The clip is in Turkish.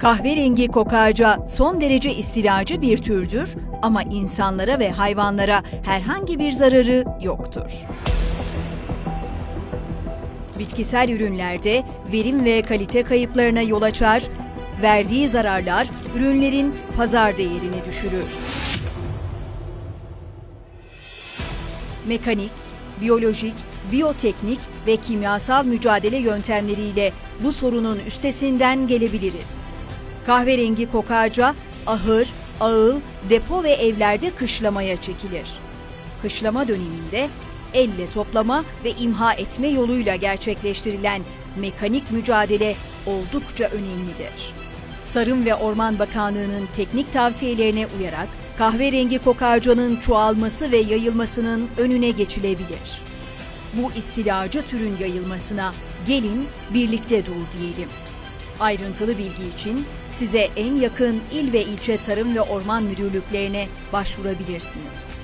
Kahverengi kokarca son derece istilacı bir türdür ama insanlara ve hayvanlara herhangi bir zararı yoktur. Bitkisel ürünlerde verim ve kalite kayıplarına yol açar, verdiği zararlar ürünlerin pazar değerini düşürür. Mekanik, biyolojik, biyoteknik ve kimyasal mücadele yöntemleriyle bu sorunun üstesinden gelebiliriz. Kahverengi kokarca ahır, ağıl, depo ve evlerde kışlamaya çekilir. Kışlama döneminde elle toplama ve imha etme yoluyla gerçekleştirilen mekanik mücadele oldukça önemlidir. Tarım ve Orman Bakanlığı'nın teknik tavsiyelerine uyarak kahverengi kokarcanın çoğalması ve yayılmasının önüne geçilebilir. Bu istilacı türün yayılmasına gelin birlikte dur diyelim. Ayrıntılı bilgi için size en yakın il ve ilçe tarım ve orman müdürlüklerine başvurabilirsiniz.